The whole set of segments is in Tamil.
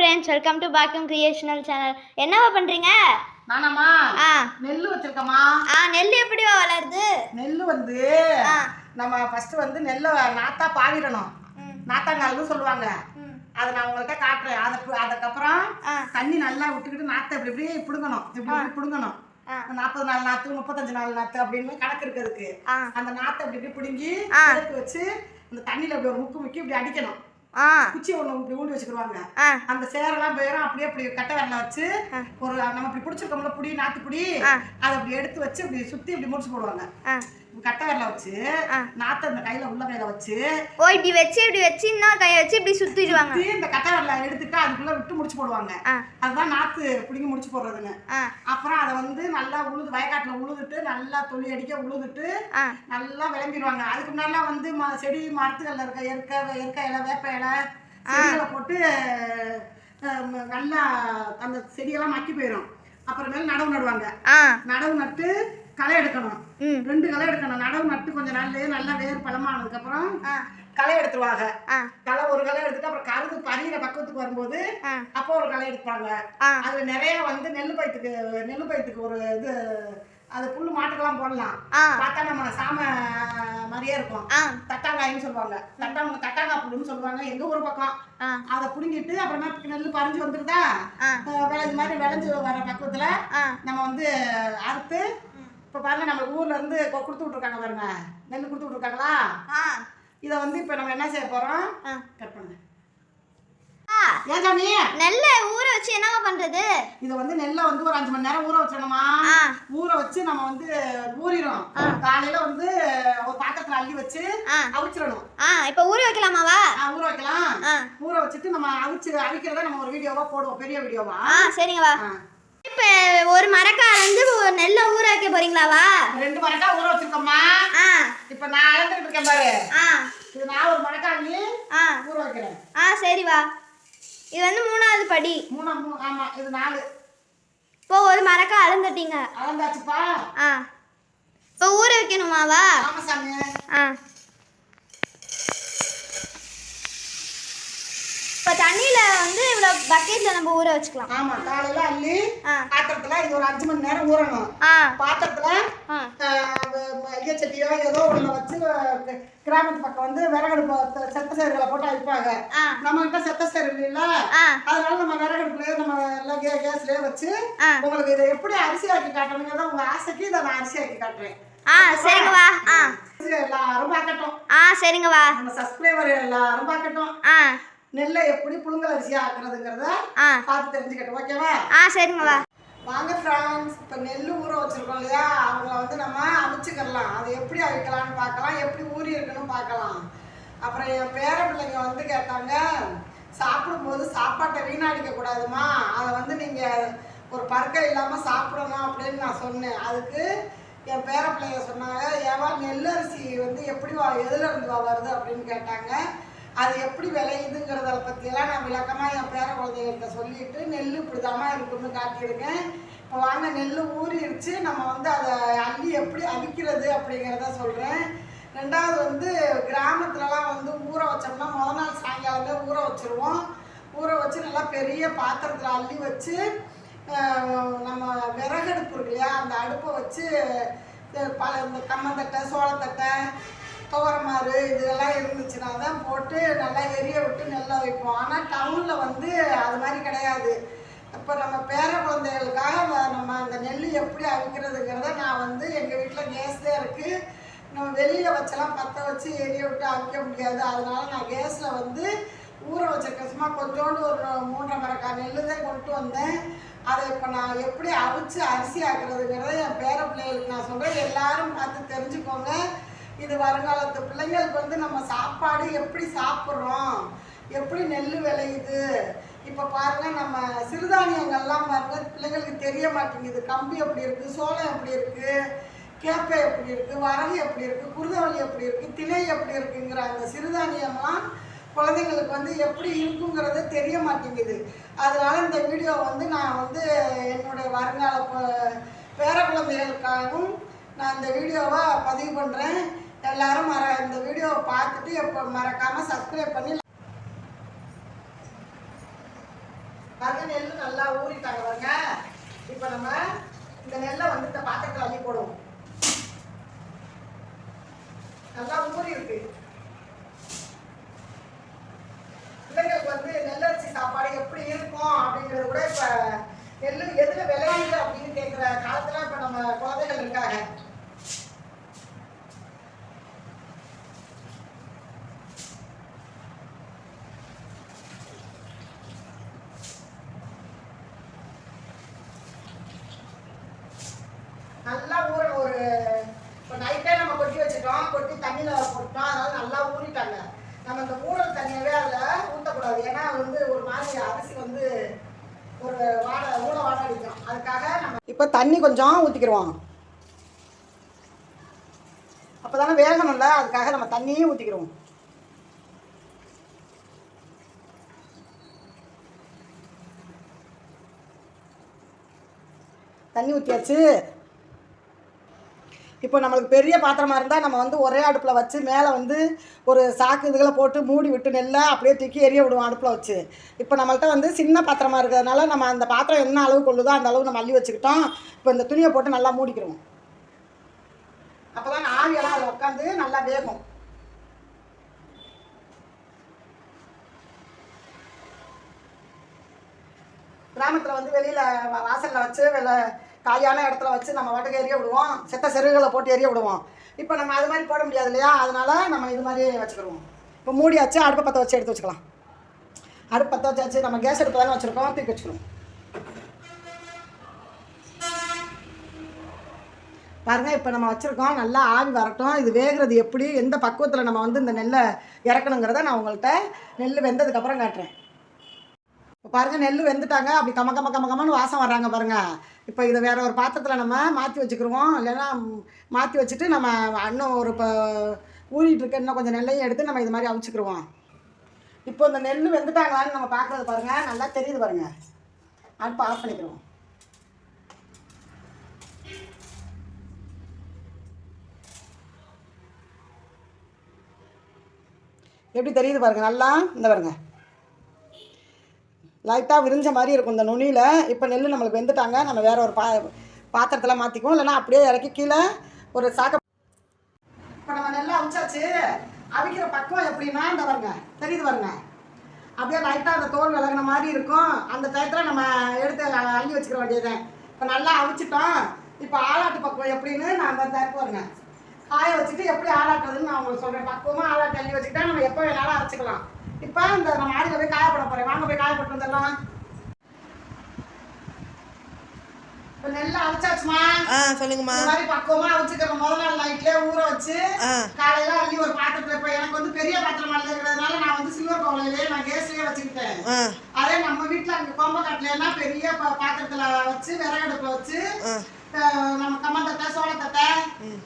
Friends welcome to Pakkam creational channel என்னவா பண்றீங்க? நானாம்மா ஆ. நெல் வச்சிருக்கம்மா. ஆ நெல் எப்படிவா வளருது? நெல் வந்து. நம்ம ஃபர்ஸ்ட் வந்து நெல்லை நாத்தா பாவிடணும். நாத்தாங்கால்னு சொல்லுவாங்க. அதை நான் உங்கள்கிட்ட காட்டுறேன். அதை அதுக்கப்புறம். தண்ணி நல்லா விட்டுக்கிட்டு நாத்தை இப்படி இப்படி பிடுங்கணும். இப்படி இப்படி பிடுங்கணும். நாற்பது நாள் நாற்று முப்பத்தஞ்சு நாள் நாற்று அப்படின்னு கணக்கு இருக்கிறதுக்கு ஆ. அந்த நாத்தை இப்படி இப்படி பிடுங்கி வச்சு அந்த தண்ணியில் இப்படி ஒரு முக்கு முக்கி இப்படி அடிக்கணும். குச்சி ஒன்று இப்படி ஊண்டி வச்சுக்கிடுவாங்க. அந்த சேரெல்லாம் போயிடும் அப்படியே இப்படி கட்டை வரல வச்சு ஒரு நம்ம இப்படி பிடிச்சிருக்கோம்ல புடி நாத்து புடி ஆ. அதை அப்படி எடுத்து வச்சு இப்படி சுத்தி இப்படி முடிச்சு போடுவாங்க. கட்டை வரல வச்சு. நாத்தை அந்த கையில உள்ள கையில வச்சு ஓ இப்படி வச்சு இப்படி வச்சு இன்னொரு கையை வச்சு இப்படி சுத்திடுவாங்க. சுத்தி இந்த கட்டை வரல எடுத்துட்டு அதுக்குள்ள விட்டு முடிச்சு போடுவாங்க. அதுதான் நாத்து பிடிங்கி முடிச்சு போடுறதுன்னு. ஆ. அப்புறம் அதை வந்து நல்லா உழுது வயக்காட்டுல உழுதுட்டு நல்லா தொழி அடிக்க உழுதுட்டு நல்லா விளம்பிடுவாங்க. அதுக்கு முன்னாடிலாம் வந்து செடி மரத்துக்கள்ல இருக்க இயற்கை இயற்கை இலை வேப்ப இலை செடிகளை போட்டு நல்லா அந்த செடியெல்லாம் மக்கி போயிடும் அப்புறமேல நடவு நடுவாங்க. நடவு நட்டு களை எடுக்கணும். ரெண்டு களை எடுக்கணும். நடவு நட்டு கொஞ்சம் நாள்லயே நல்லா வேர் பழமானதுக்கப்புறம் ஆ. களை எடுத்துருவாங்க. களை ஒரு களை எடுத்துட்டு அப்புறம் கருது பறிகிற பக்கத்துக்கு வரும்போது அப்போ ஒரு களை எடுப்பாங்க. அதுல நிறைய வந்து நெல் பயித்துக்கு நெல் பயித்துக்கு ஒரு இது அது புல்லு மாட்டுக்கெல்லாம் போடலாம். பார்த்தா நம்ம சாம மாதிரியே இருக்கும். தட்டாங்காயின்னு சொல்லுவாங்க. தட்டாங்க தட்டாங்காய் புல்லுன்னு சொல்லுவாங்க. எங்க ஊர் பக்கம். அதை புடுங்கிட்டு அப்புறமா நெல் பறிஞ்சு வந்துருதா? விளைஞ்ச மாதிரி விளைஞ்சு வர பக்குவத்துல ஆ. நம்ம வந்து அறுத்து இப்போ பாருங்க நம்ம ஊர்ல இருந்து கொடுத்து விட்ருக்காங்க பாருங்க. நெல் கொடுத்து விட்ருக்காங்களா ஆ. இதை வந்து இப்போ நம்ம என்ன செய்ய போறோம்? கட் பண்ணுங்க. ஆ. ஏன் சாமி? நெல்லை ஊற வச்சு என்னவா பண்றது? இதை வந்து நெல்லை வந்து ஒரு அஞ்சு மணி நேரம் ஊற வச்சிடணுமா? ஊற வச்சு நம்ம வந்து ஊறிடும் காலையில வந்து ஒரு பாத்திரத்துல அள்ளி வச்சு அவிச்சிடணும். இப்போ ஊற வைக்கலாமாவா? ஆ, ஊற வைக்கலாம். ஊற வச்சுட்டு நம்ம அவிச்சு அவிக்கிறத நம்ம ஒரு வீடியோவா போடுவோம் பெரிய வீடியோவா. ஆ சரிங்க வா. இப்போ ஒரு மரக்கால் வந்து ஒரு நெல்லை ஊற வைக்க போறீங்களாவா ரெண்டு மரக்கா ஊற வச்சிருக்கோம்மா. இப்ப நான் அளந்துட்டு இருக்கேன் பாரு. இது நான் ஒரு மரக்கா ஊற வைக்கிறேன். ஆ சரி வா. இது வந்து மூணாவது படி. மூணா மூ ஆமா இது நாலு. இப்போ ஒரு மரக்கா அளந்துட்டீங்க. அளந்தாச்சுப்பா. ஆ. இப்போ ஊற வைக்கணுமாவா ராமசாமி ஆ இப்போ தண்ணியில் பக்கெட்டில் நம்ம ஊற வச்சுக்கலாம். ஆமா காலையில அள்ளி பாத்திரத்துல இது ஒரு அஞ்சு மணி நேரம் ஊறணும். பாத்திரத்துல ஐயச்சட்டியோ ஏதோ ஒண்ணுல வச்சு கிராமத்து பக்கம் வந்து விறகடுப்பு செத்த சேறுகளை போட்டு அழிப்பாங்க நம்ம கிட்ட செத்த சேறு இல்ல அதனால நம்ம விறகடுப்புலயே நம்ம எல்லாம் கேஸ்லயே வச்சு. உங்களுக்கு இதை எப்படி அரிசி ஆக்கி காட்டணுங்கிறத உங்க ஆசைக்கு இதை நான் அரிசி ஆக்கி காட்டுறேன். ஆ சரிங்க வா. ஆ. எல்லாரும் பார்க்கட்டும். ஆ சரிங்க வா. நம்ம சப்ஸ்கிரைபர் எல்லாரும் பார்க்கட்டும். ஆ. நெல்லை எப்படி புழுங்கல் அரிசி ஆக்குறதுங்கிறத பார்த்து தெரிஞ்சுக்கட்டும் ஓகேவா ஆ வாங்க ஃப்ரெண்ட்ஸ் இப்போ நெல் ஊற வச்சிருக்கோம் இல்லையா? அவங்கள வந்து நம்ம அவிச்சுக்கலாம். அதை எப்படி அவிக்கலாம்னு பார்க்கலாம். எப்படி ஊறி இருக்குன்னு பார்க்கலாம். அப்புறம் என் பேர பிள்ளைங்க வந்து கேட்டாங்க சாப்பிடும்போது சாப்பாட்டை வீணடிக்க கூடாதுமா அதை வந்து நீங்கள் ஒரு பருக்கை இல்லாமல் சாப்பிடணும் அப்படின்னு நான் சொன்னேன். அதுக்கு என் பேர பிள்ளைங்க சொன்னாங்க ஏவா நெல் அரிசி வந்து எப்படி வா எதுல இருந்து வா வருது? அப்படின்னு கேட்டாங்க. அது எப்படி விளையுதுங்கிறத பற்றியெல்லாம் நான் விளக்கமாக என் பேர குழந்தைகள்கிட்ட சொல்லிட்டு நெல் இப்படிதாமா இருக்குன்னு காட்டியிருக்கேன். இப்போ வாங்க நெல் ஊறிடுச்சு. நம்ம வந்து அதை அள்ளி எப்படி அவிக்கிறது அப்படிங்கிறத சொல்கிறேன் ரெண்டாவது வந்து கிராமத்துலலாம் வந்து ஊற வச்சோம்னா முத நாள் சாயங்காலமே ஊற வச்சுருவோம். ஊற வச்சு நல்லா பெரிய பாத்திரத்தில் அள்ளி வச்சு நம்ம விறகடுப்பு இருக்கு இல்லையா அந்த அடுப்பை வச்சு பல இந்த கம்மந்தட்டை சோளத்தட்டை துவரமாறு இதெல்லாம் இருந்துச்சுன்னா தான் போட்டு நல்லா எரிய விட்டு நெல்லை வைப்போம். ஆனால் டவுனில் வந்து அது மாதிரி கிடையாது. இப்போ நம்ம பேர குழந்தைகளுக்காக நம்ம அந்த நெல் எப்படி அவிக்கிறதுங்கிறத நான் வந்து எங்கள் வீட்டில் கேஸ் தான் இருக்குது நம்ம வெளியில் வச்செல்லாம் பற்ற வச்சு எரிய விட்டு அவிக்க முடியாது. அதனால நான் கேஸில் வந்து ஊற வச்ச சும்மா கொஞ்சோண்டு ஒரு மூன்றரை மரக்கா நெல் தான் கொண்டு வந்தேன். அதை இப்போ நான் எப்படி அவிச்சு அரிசி ஆக்குறதுங்கிறத என் பேர பிள்ளைகளுக்கு நான் சொல்கிறேன் எல்லாரும் பார்த்து தெரிஞ்சுக்கோங்க. இது வருங்காலத்து பிள்ளைங்களுக்கு வந்து நம்ம சாப்பாடு எப்படி சாப்பிட்றோம்? எப்படி நெல் விளையுது? இப்போ பாருங்க நம்ம சிறுதானியங்கள்லாம் பாருங்க பிள்ளைங்களுக்கு தெரிய மாட்டேங்குது. கம்பி எப்படி இருக்குது சோளம் எப்படி இருக்குது கேப்பை எப்படி இருக்குது வரகு எப்படி இருக்குது குருதவள்ளி எப்படி இருக்குது திணை எப்படி இருக்குங்கிற அந்த சிறுதானியம்லாம் குழந்தைங்களுக்கு வந்து எப்படி இருக்குங்கிறது தெரிய மாட்டேங்குது. அதனால இந்த வீடியோ வந்து நான் வந்து என்னுடைய வருங்கால பேர குழந்தைகளுக்காகவும் நான் இந்த வீடியோவை பதிவு பண்ணுறேன் எல்லாரும் மற இந்த வீடியோவை பார்த்துட்டு எப்போ மறக்காமல் சப்ஸ்கிரைப் பண்ணி பாருங்க நெல் நல்லா ஊறிட்டாங்க பாருங்க. இப்போ நம்ம இந்த நெல்லை வந்து இந்த பாத்திரத்தில் அள்ளி போடுவோம். நல்லா ஊறி இருக்கு பிள்ளைங்களுக்கு வந்து நெல்லரிசி சாப்பாடு எப்படி இருக்கும் அப்படிங்கிறது கூட இப்ப நெல்லு எதுல விளையுது அப்படின்னு கேட்கிற காலத்துல இப்ப நம்ம குழந்தைகள் இருக்காங்க நல்லா ஊற ஒரு இப்போ நைட்டே நம்ம கொட்டி வச்சுட்டோம் கொட்டி தண்ணியில் போட்டோம் அதனால நல்லா ஊறிட்டாங்க நம்ம இந்த ஊழல் தண்ணியவே அதில் ஊற்றக்கூடாது ஏன்னா அது வந்து ஒரு மாதிரி அரிசி வந்து ஒரு வாடை ஊழ வாடை அடிக்கும் அதுக்காக நம்ம இப்போ தண்ணி கொஞ்சம் ஊற்றிக்கிடுவோம் அப்போ தானே வேகணும்ல அதுக்காக நம்ம தண்ணியும் ஊற்றிக்கிடுவோம் தண்ணி ஊற்றியாச்சு இப்போ நம்மளுக்கு பெரிய பாத்திரமா இருந்தால் நம்ம வந்து ஒரே அடுப்பில் வச்சு மேலே வந்து ஒரு சாக்கு இதுகளை போட்டு மூடி விட்டு நெல்லை அப்படியே தூக்கி எரிய விடுவோம் அடுப்பில் வச்சு. இப்போ நம்மள்கிட்ட வந்து சின்ன பாத்திரமா இருக்கிறதுனால நம்ம அந்த பாத்திரம் என்ன அளவு கொள்ளுதோ அந்த அளவு நம்ம அள்ளி வச்சுக்கிட்டோம். இப்போ இந்த துணியை போட்டு நல்லா மூடிக்கிறோம் அப்போ தான் ஆவியெல்லாம் அதில் உட்காந்து நல்லா வேகும். கிராமத்தில் வந்து வெளியில் வாசலில் வச்சு வெளில காலியான இடத்துல வச்சு நம்ம வாட்டுக்கு எரிய விடுவோம். செத்த செருகுகளை போட்டு எரிய விடுவோம். இப்போ நம்ம அது மாதிரி போட முடியாது இல்லையா? அதனால் நம்ம இது மாதிரி வச்சுக்கிடுவோம். இப்போ மூடியாச்சு அடுப்பை பற்ற வச்சு எடுத்து வச்சுக்கலாம். அடுப்பு பற்ற வச்சாச்சு நம்ம கேஸ் அடுப்பு தானே வச்சுருக்கோம்? தூக்கி வச்சுக்கணும் பாருங்கள் இப்போ நம்ம வச்சுருக்கோம். நல்லா ஆவி வரட்டும். இது வேகிறது எப்படி? எந்த பக்குவத்தில் நம்ம வந்து இந்த நெல்லை இறக்கணுங்கிறத நான் உங்கள்கிட்ட நெல் வெந்ததுக்கப்புறம் காட்டுறேன். இப்போ பாருங்க நெல் வெந்துட்டாங்க. அப்படி கம கம கம கமன்னு வாசம் வர்றாங்க பாருங்க. இப்போ இதை வேற ஒரு பாத்திரத்தில் நம்ம மாற்றி வச்சுக்கிருவோம். இல்லைன்னா மாற்றி வச்சுட்டு நம்ம இன்னும் ஒரு இப்போ ஊறிட்டு இருக்க இன்னும் கொஞ்சம் நெல்லையும் எடுத்து நம்ம இது மாதிரி அவிச்சுக்கிருவோம். இப்போ இந்த நெல் வெந்துட்டாங்களான்னு நம்ம பார்க்குறது பாருங்க. நல்லா தெரியுது பாருங்க. அடுப்பு ஆஃப் பண்ணிக்கிறோம் எப்படி தெரியுது பாருங்க? நல்லா இந்த பாருங்க. லைட்டாக விரிஞ்ச மாதிரி இருக்கும் இந்த நுனியில். இப்போ நெல் நம்மளுக்கு வெந்துட்டாங்க. நம்ம வேறு ஒரு பா பாத்திரத்தில் மாற்றிக்குவோம் இல்லைன்னா அப்படியே இறக்கி கீழே ஒரு சாக்க இப்போ நம்ம நெல்லை அவிச்சாச்சு. அவிக்கிற பக்குவம் எப்படின்னா இந்த வருங்க தெரியுது வருங்க அப்படியே லைட்டாக அந்த தோல் விலகின மாதிரி இருக்கும். அந்த டயத்தில் நம்ம எடுத்து அள்ளி வச்சுக்கிற வேண்டியதுதான். இப்போ நல்லா அவிச்சிட்டோம். இப்போ ஆளாட்டு பக்குவம் எப்படின்னு நான் அந்த தரப்பு வருங்க காய வச்சுட்டு எப்படி ஆளாட்டுறதுன்னு நான் உங்களுக்கு சொல்கிறேன் பக்குவமாக ஆளாட்டு அள்ளி வச்சுக்கிட்டா நம்ம எப்போ வேணாலும் அரைச்சிக்கலாம். இப்போ இந்த நம்ம ஆடியில் போய் காய போட போகிறேன் வாங்க போய் காய போட்டு வந்துடலாம். இப்போ நெல்லை அவிச்சாச்சுமா? ஆ சொல்லுங்கம்மா. இந்த மாதிரி பக்குவமா அவிச்சுக்கிற முதல் நாள் நைட்லயே ஊற வச்சு காலையில அள்ளி ஒரு பாத்திரத்துல இப்ப எனக்கு வந்து பெரிய பாத்திரமா இருக்கிறதுனால நான் வந்து சில்வர் கவலையிலே நான் கேஸ்லயே வச்சுக்கிட்டேன். அதே நம்ம வீட்டுல அங்க கோம்பக்காட்டுல பெரிய பா- பாத்திரத்துல வச்சு விறகடுப்புல வச்சு நம்ம கம்மந்தட்டை சோளத்தட்டை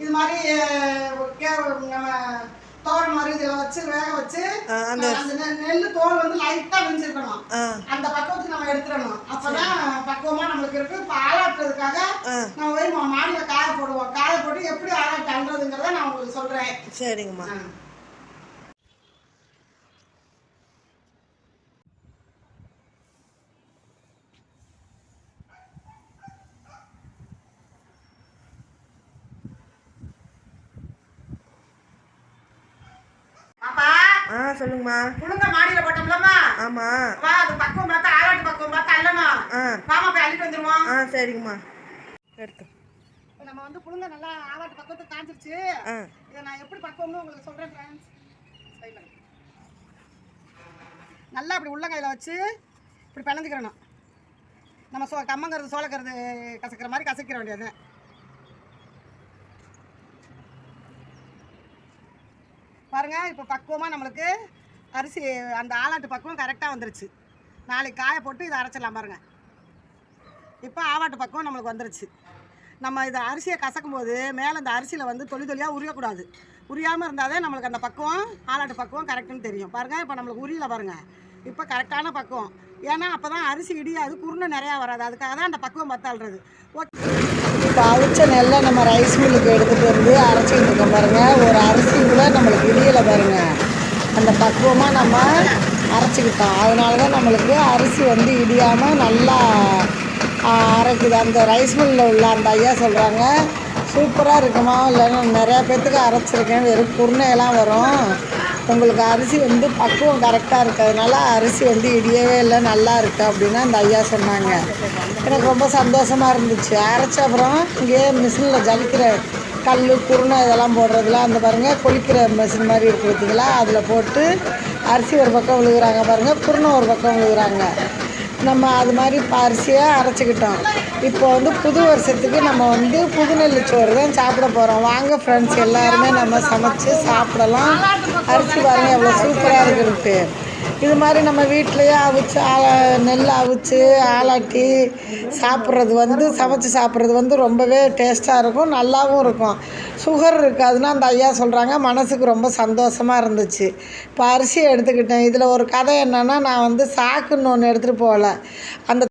இது மாதிரி நம்ம தோரண் மாதிரி இதில் வச்சு வேக வச்சு அந்த அந்த நெ- நெல்லு தோல் வந்து லைட்டா வெஞ்சிருக்கணும் அந்த பக்குவத்துக்கு நம்ம எடுத்துடணும். அப்பதான் பக்குவமா நம்மளுக்கு இருக்கு. இப்போ ஆளாட்டுறதுக்காக நம்ம போய் மாடியில காய போடுவோம். காய போட்டு எப்படி ஆளாட்டு அல்றதுங்கிறத நான் உங்களுக்கு சொல்றேன். சரிங்கம்மா ஆ. பாப்பா ஆ சொல்லுங்கம்மா. புழுங்க மாடியில போட்டோம்லம்மா. ஆமாம் வா அது பக்குவம் பார்த்து ஆளாட்டு பக்குவம் பார்த்து ஆ. மாமா போய் அள்ளிட்டு வந்துருவோம். ஆ சரிங்கம்மா. எடுத்து. இப்போ நம்ம வந்து புழுங்க நல்லா ஆளாட்டு பக்குவத்துக்கு காஞ்சிருச்சு. இதை நான் எப்படி பக்குவம்னு உங்களுக்கு சொல்கிறேன் ஃப்ரெண்ட்ஸ் நல்லா இப்படி உள்ளங்கையில் வச்சு இப்படி பிணைஞ்சிக்கிறணும் நம்ம சோ கம்மங்கிறது சோளக்கறது கசக்கிற மாதிரி கசக்கிற வேண்டியது பாருங்க இப்போ பக்குவமாக நம்மளுக்கு அரிசி அந்த ஆலாட்டு பக்குவம் கரெக்டாக வந்துருச்சு. நாளைக்கு காய போட்டு இதை அரைச்சிடலாம் பாருங்கள் இப்போ ஆவாட்டு பக்குவம் நம்மளுக்கு வந்துருச்சு. நம்ம இதை அரிசியை கசக்கும் போது மேலே அந்த அரிசியில் வந்து தொழில் தொழியாக உரியக்கூடாது. உரியாமல் இருந்தால் தான் நம்மளுக்கு அந்த பக்குவம் ஆலாட்டு பக்குவம் கரெக்டுன்னு தெரியும். பாருங்கள் இப்போ நம்மளுக்கு உரியல பாருங்கள் இப்போ கரெக்டான பக்குவம். ஏன்னா அப்போ தான் அரிசி இடியாது குருணை நிறையா வராது. அதுக்காக தான் அந்த பக்குவம் பத்தாள்றது. ஓகே. அவிச்ச நெல்லை நம்ம ரைஸ் மில்லுக்கு எடுத்துகிட்டு வந்து அரைச்சிக்கிட்டு இருக்கோம் பாருங்கள் ஒரு அரிசி கூட நம்மளுக்கு இடியலை பாருங்கள் அந்த பக்குவமாக நம்ம அரைச்சிக்கிட்டோம். அதனால தான் நம்மளுக்கு அரிசி வந்து இடியாமல் நல்லா அரைக்குது. அந்த ரைஸ் மில்லில் உள்ள அந்த ஐயா சொல்கிறாங்க சூப்பராக இருக்குமா? இல்லைன்னா நிறையா பேர்த்துக்கு அரைச்சிருக்கேன். வெறும் குருணையெல்லாம் வரும். உங்களுக்கு அரிசி வந்து பக்குவம் கரெக்டாக இருக்கிறதுனால அரிசி வந்து இடியவே இல்லை நல்லா இருக்குது அப்படின்னு அந்த ஐயா சொன்னாங்க. எனக்கு ரொம்ப சந்தோஷமாக இருந்துச்சு. அரைச்ச அப்புறம் இங்கேயே மிஷினில் ஜலிக்கிற கல் குருணை இதெல்லாம் போடுறதுல அந்த பாருங்கள் கொளிக்கிற மிஷின் மாதிரி இருக்கு பார்த்தீங்களா? அதில் போட்டு அரிசி ஒரு பக்கம் விழுகுறாங்க பாருங்கள் குருணை ஒரு பக்கம் விழுகுறாங்க. நம்ம அது மாதிரி இப்போ அரிசியை அரைச்சிக்கிட்டோம். இப்போ வந்து புது வருஷத்துக்கு நம்ம வந்து புது சோறு தான் சாப்பிட போகிறோம் வாங்க ஃப்ரெண்ட்ஸ் எல்லாருமே நம்ம சமைச்சு சாப்பிடலாம். அரிசி பாருங்கள் எவ்வளோ சூப்பராக இருக்குது இது மாதிரி நம்ம வீட்டிலையே அவிச்சு ஆள நெல் அவிச்சு ஆளாட்டி சாப்பிட்றது வந்து சமைச்சு சாப்பிட்றது வந்து ரொம்பவே டேஸ்ட்டாக இருக்கும் நல்லாவும் இருக்கும். சுகர் இருக்காதுன்னா அந்த ஐயா சொல்கிறாங்க மனசுக்கு ரொம்ப சந்தோஷமாக இருந்துச்சு. இப்போ அரிசி எடுத்துக்கிட்டேன். இதில் ஒரு கதை என்னென்னா நான் வந்து சாக்குன்னு ஒன்று எடுத்துகிட்டு போகல. அந்த